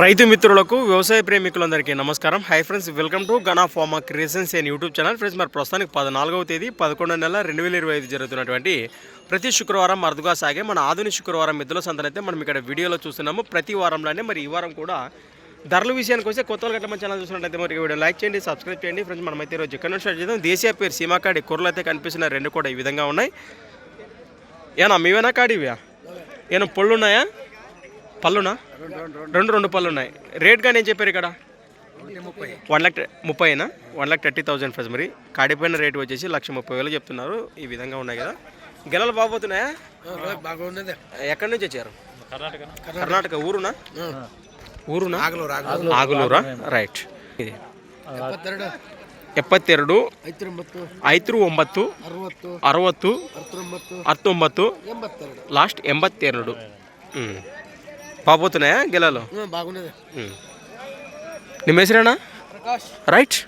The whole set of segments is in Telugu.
రైతు మిత్రులకు వ్యవసాయ ప్రేమికులందరికీ నమస్కారం. Hi friends welcome to Gana farmer creations and YouTube channel friends మరి ప్రస్తుతానికి పద్నాలుగవ తేదీ పదకొండవ నెల రెండు వేల ఇరవై ఐదు జరుగుతున్నటువంటి ప్రతి శుక్రవారం అరుదుగా సాగే మన ఆధునిక శుక్రవారం మిద్దుల సంతనైతే మనం ఇక్కడ వీడియోలో చూస్తున్నాము. ప్రతి వారంలోనే మరి ఈ వారం కూడా ధరల విషయానికి వస్తే కొత్త గట్ల మన ఛానల్ చూసినట్లయితే మరి వీడియో లైక్ చేయండి సబ్స్క్రైబ్ చేయండి. ఫ్రెండ్స్ మనమైతే ఈరోజు ఎక్కడ నుంచి స్టార్ట్ చేద్దాం. దేశీయ పేరు సీమాకాడి కూరలు అయితే కనిపిస్తున్న రెండు కూడా ఈ విధంగా ఉన్నాయి. ఏనా మీవేనా కాడివ్యా ఏమైనా పళ్ళు ఉన్నాయా? పళ్ళునా రెండు రెండు పళ్ళు ఉన్నాయి రేట్ కానీ ఏం చెప్పారు ఇక్కడ one lakh ముప్పైనా one lakh thirty thousand first మరి కాడిపోయిన రేట్ వచ్చేసి లక్ష ముప్పై వేలు చెప్తున్నారు ఈ విధంగా ఉన్నాయి కదా గెలలు బాగోతున్నాయా బాగున్నది ఎక్కడి నుంచి వచ్చారు కర్ణాటక ఊరునా ఊరునా ಆಗಲೂರು ఆగులూరా రైట్ ఇది ಎಪ್ಪತ್ತೆರಡು ಎಪ್ಪತ್ತೆರಡು ಐವತ್ತೊಂಬತ್ತು ಐದು ಒಂಬತ್ತು ಅರವತ್ತು ಅರವತ್ತು ಹತ್ತೊಂಬತ್ತು ಹತ್ತೊಂಬತ್ತು ಎಂಬತ್ತೆರಡು లాస్ట్ బాగుపోతున్నాయా గెలాలో? బాగున్నది. నీ మేసిరేనా? రైట్.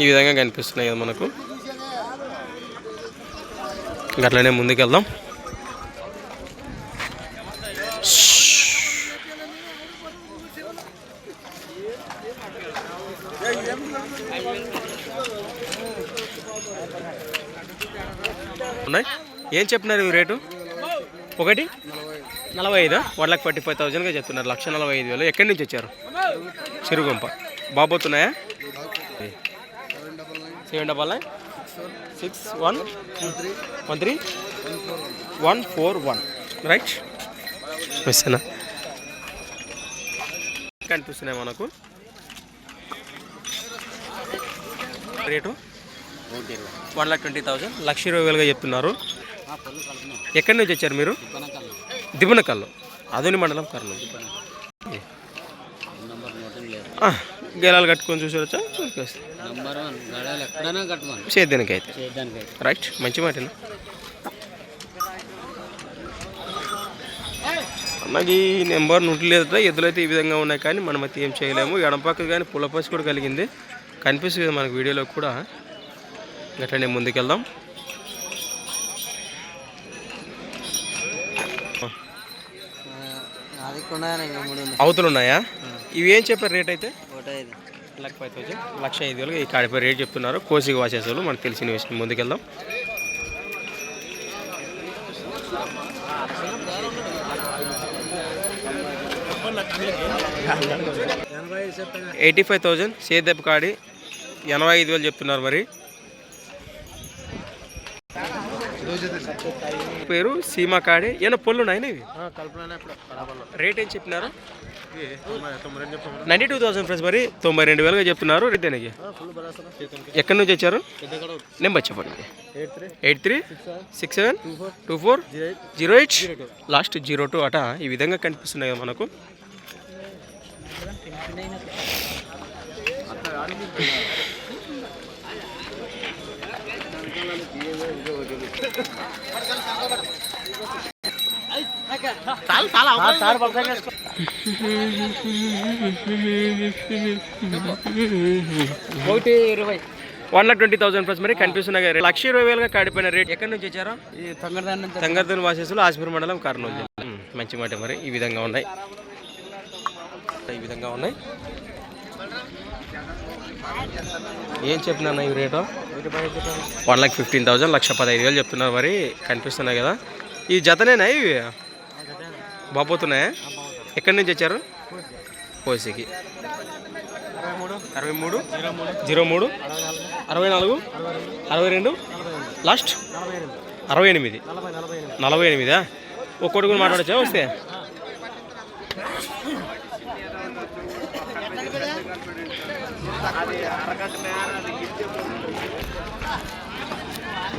ఈ విధంగా కనిపిస్తున్నాయి కదా మనకు. అట్లనే ముందుకెళ్దాం. ఉన్నాయి? ఏం చెప్పినారు ఇవి రేటు? ఒకటి? నలభై ఐదు. వన్ లాక్ ఫార్టీ ఫైవ్ థౌజండ్గా చెప్తున్నారు. లక్ష నలభై ఐదు వేలు. ఎక్కడి నుంచి వచ్చారు? చిరుగుంప. బాబోతున్నాయా seven double nine. Six one. One three. One four one. Right? వస్తేనా కనిపిస్తున్నాయి మనకు. Rate? One lakh twenty thousand. లక్ష ఇరవై వేలుగా చెప్తున్నారు. ఎక్కడి నుంచి వచ్చారు మీరు? దిబ్బనకల్లు. అదోని మండలం కర్నూలు. గేలాలు కట్టుకొని చూసొచ్చా సేద్యానికి అయితే రైట్ మంచి మాటనా నాకు ఈ నెంబర్ ఎద్దులు ఎద్దులైతే ఈ విధంగా ఉన్నాయి కానీ మనం అయితే ఏం చేయలేము. ఎడపక్క కానీ పులపసి కూడా కలిగింది. కనిపిస్తుంది మనకు వీడియోలో కూడా. అట్లనే ముందుకెళ్దాం అది కొన్నాను ఇంకా మూడు అవతలు ఉన్నాయా? ఇవి ఏం చెప్పారు రేట్ అయితే? లక్ష ఫైవ్ థౌసండ్ లక్ష ఐదు వేలు ఈ కాడిపై రేట్ చెప్తున్నారు. కోసికి వాసేసారు మనకు తెలిసిన విషయం ముందుకెళ్దాం. Eighty five thousand. సేదెప్ కాడి ఎనభై ఐదు వేలు చెప్తున్నారు మరి. పేరు సీమా కాడి. ఏమైనా ఇవి కల్పన ఇప్పుడు రేట్ ఏం చెప్పినారు? నైంటీ టూ థౌసండ్ ఫ్రెండ్స్ మరి తొంభై రెండు వేలుగా చెప్తున్నారు రేట్ దానికి. ఫుల్ బరాసన ఎక్కడి నుంచి వచ్చారు? నెంబర్ చెప్పండి. Eight three. Six seven. Two four. Zero eight. Last zero two. అట. ఈ విధంగా కనిపిస్తున్నాయి కదా. మనకు ఒకటి ఇరవై. One lakh twenty thousand plus మరి కదా. లక్ష ఇరవై వేలుగా కాడిపోయిన రేట్ ఎక్కడి నుంచి వచ్చారా? తంగర్దన్ వాసేసులు ఆసిఫర్ మండలం కర్నూలు మంచి మాట మరి. ఈ విధంగా ఉన్నాయి. ఈ విధంగా ఉన్నాయి. ఏం చెప్పినా ఈ rate? One lakh fifteen thousand లక్ష పదహైదు వేలు చెప్తున్నారు మరి కనిపిస్తున్నాయి కదా. ఈ జతనేనా ఇవి? బాపోతున్నాయా? ఎక్కడి నుంచి వచ్చారు? కోసికి అరవై మూడు జీరో మూడు అరవై నాలుగు అరవై రెండు లాస్ట్? అరవై ఎనిమిది. నలభై ఎనిమిదా? ఒక్కొక్కటి కూడా మాట్లాడచ్చా? వస్తే?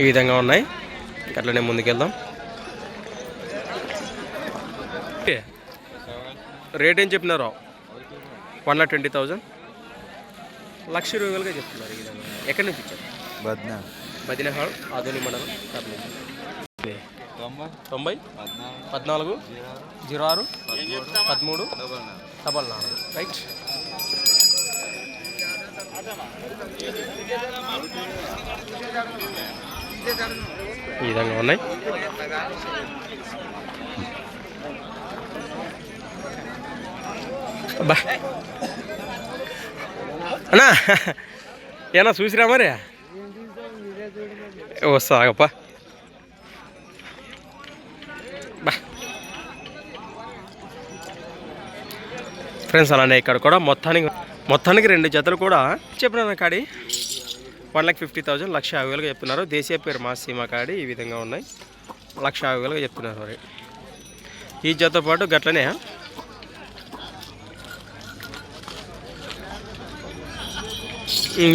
ఈ విధంగా ఉన్నాయి. అట్లనే ముందుకెళ్దాం. రేట్ ఏం చెప్పినారు? One lakh twenty thousand. లక్ష ఇరవై వేలుగా చెప్తున్నారు ఈ విధంగా. ఎక్కడి నుంచి ఇచ్చారు బద్నా బదినహాడ్ ఆదోని మండలం కర్నూలు. తొంభై. పద్నాలుగు. జీరో ఆరు పదమూడు. డబల్ నాలుగు రైట్. ఈ విధంగా ఉన్నాయి. అన్నా ఏనా చూసిరా మరి? వస్తాగప్ప ఫ్రెండ్స్ అలానే ఇక్కడ కూడా మొత్తానికి మొత్తానికి రెండు జతలు కూడా చెప్పిన కాడి? వన్ లాక్ ఫిఫ్టీ థౌజండ్ లక్ష యాభై వేలుగా చెప్తున్నారు. దేశీయ పేరు మా సీమ కాడి ఈ విధంగా ఉన్నాయి. లక్ష యాభై వేలుగా చెప్తున్నారు మరి. ఈ జతతో పాటు గట్లనే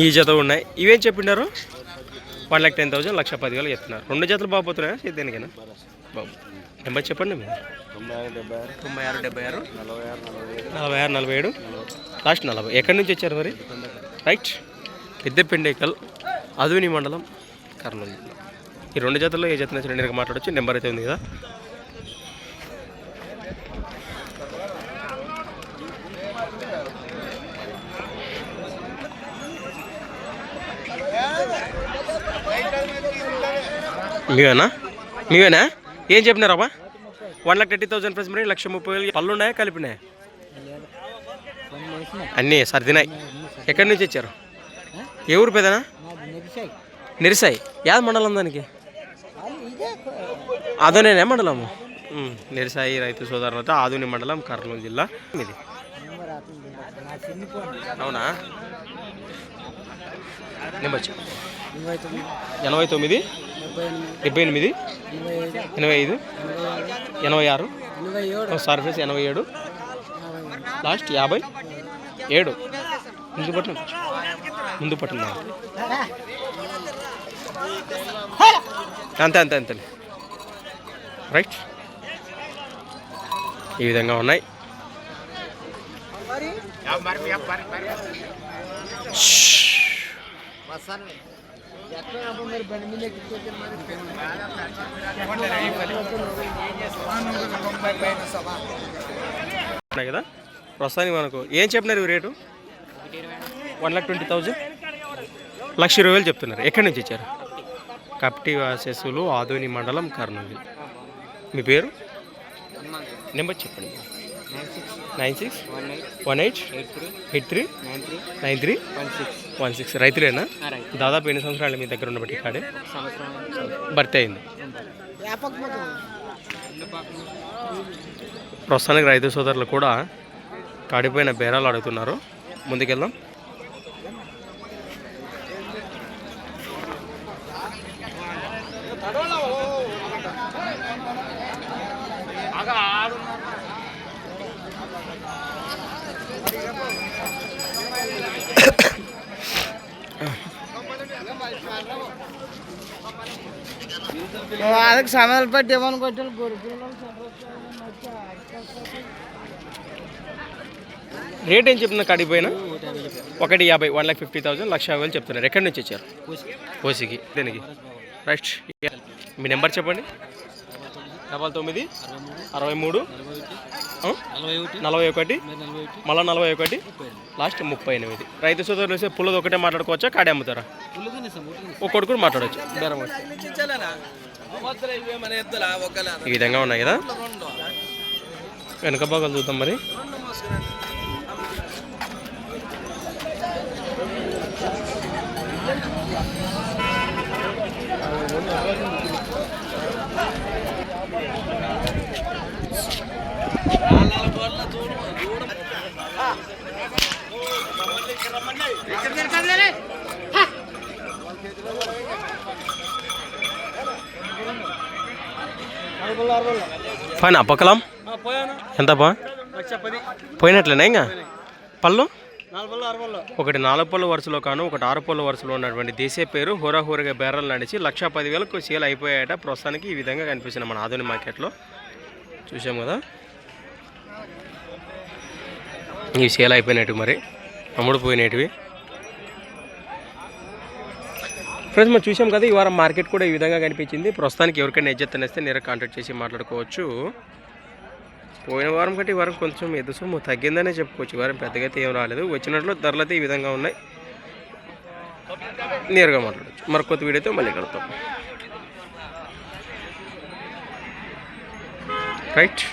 ఈ జత ఉన్నాయి. ఇవేం చెప్పినారు వన్ లాక్ టెన్ థౌసండ్ లక్ష పదివేలు చెప్తున్నారు. రెండు జతలు బాగుపోతున్నాయా దేనికైనా? బాబు నెంబర్ చెప్పండి మీరు. తొంభై ఆరు డెబ్బై ఆరు. తొంభై ఆరు డెబ్బై ఆరు. నలభై ఆరు నలభై ఏడు. లాస్ట్ నలభై. ఎక్కడి నుంచి వచ్చారు మరి? రైట్. పెద్దపెండేకల్ అదుని మండలం కర్నూలు. జిల్లా ఈ రెండు జతల్లో ఏ జత నచ్చిన మాట్లాడచ్చు మాట్లాడొచ్చు. నెంబర్ అయితే ఉంది కదా. మీవేనా మీవేనా ఏం చెప్పినారా one lakh thirty thousand plus మరి లక్ష ముప్పై వేలు పళ్ళున్నాయా కలిపినాయా? అన్నీ సర్దినాయి ఎక్కడి నుంచి వచ్చారు? ఏ ఊరు పేదనా నిరిసాయి. యాద మండలం దానికి? ఆదోనేనా మండలము? నిరిసాయి రైతు సోదరులతో ఆదోని మండలం కర్నూలు జిల్లా. ఇది. అవునా? నెంబర్ ఎనభై తొమ్మిది డెబ్బై ఎనిమిది ఎనభై ఐదు ఎనభై ఆరు. ఎనభై ఏడు ఎనభై ఏడు. లాస్ట్ యాభై ఏడు. ముందు పట్టిన. ముందు పట్టిన అంతే అంతే అంతే. రైట్. ఈ విధంగా ఉన్నాయి. ఉన్నాయి కదా? ప్రస్తుతానికి మనకు ఏం చెప్పినారు ఈ rate? One lakh twenty thousand. లక్ష ఇరవై వేలు చెప్తున్నారు. ఎక్కడి నుంచి ఇచ్చారు? కప్టి వాసెస్సులు ఆదోని మండలం కర్నూలు. మీ పేరు? నెంబర్ చెప్పండి. Nine six. One eight. One eight eight three. Eight three nine three. Nine three one six. One six రైతులేనా దాదాపు ఎన్ని సంవత్సరాలు మీ దగ్గర ఉన్నబట్టి కాడే? భర్తీ అయింది. ప్రస్తుతానికి రైతు సోదరులు కూడా కాడిపోయిన బేరాలు అడుగుతున్నారు ముందుకెళ్దాం ಅದಕ್ಕೆ ಸಂಬಂಧಪಟ್ಟ ಏಮನ್ ಕೊಟ್ಟಲ್ಲ రేట్ ఏం చెప్పిన కాడిపోయినా ఒకటి యాభై వన్ లాక్ ఫిఫ్టీ థౌసండ్ లక్ష యాభై వేలు చెప్తున్నారు. ఎక్కడి నుంచి వచ్చారు? ఓసీకి దేనికి? రైట్ మీ నెంబర్ చెప్పండి. డబల్ తొమ్మిది అరవై మూడు నలభై ఒకటి నలభై ఒకటి మళ్ళీ నలభై ఒకటి లాస్ట్ ముప్పై ఎనిమిది. రైతు సోదరులు వస్తే పుల్లది ఒకటే మాట్లాడుకోవచ్చా కాడే అమ్ముతారా? ఒక్కొక్కటి కూడా మాట్లాడవచ్చు ఈ విధంగా ఉన్నాయి కదా. వెనక భాగాలు చూద్దాం మరి. పైన పక్కలం? పది. పోయినట్లేనా ఇంకా? పళ్ళు? ఒకటి నాలుగు పళ్ళు వరుసలో కాను ఒకటి ఆరు పళ్ళు వరుసలో ఉన్నటువంటి దేశీయ పేరు హోరాహోరగా బేరాలు నడిచి లక్ష పదివేలకు సేల్ అయిపోయాయట. ప్రస్తుతానికి ఈ విధంగా కనిపిస్తుంది మన ఆధునిక మార్కెట్లో. చూసాం కదా? ఇవి సేల్ అయిపోయినట్టు మరి. అమ్ముడుపోయినవి. ఫ్రెండ్స్ మనం చూసాం కదా ఈ వారం మార్కెట్ కూడా ఈ విధంగా కనిపించింది. ప్రస్తుతానికి ఎవరికైనా ఎజ్జత్ అనేస్తే నేరే కాంటాక్ట్ చేసి మాట్లాడుకోవచ్చు. పోయిన వారం కంటే ఈ వారం కొంచెం ఎదుసు తగ్గిందనే చెప్పుకోవచ్చు. ఈ వారం పెద్దగా అయితే ఏం రాలేదు. వచ్చినట్లు ధరలు అయితే ఈ విధంగా ఉన్నాయి. నేరుగా మాట్లాడచ్చు. మరి కొత్త వీడియోతో మళ్ళీ కలుద్దాం. రైట్.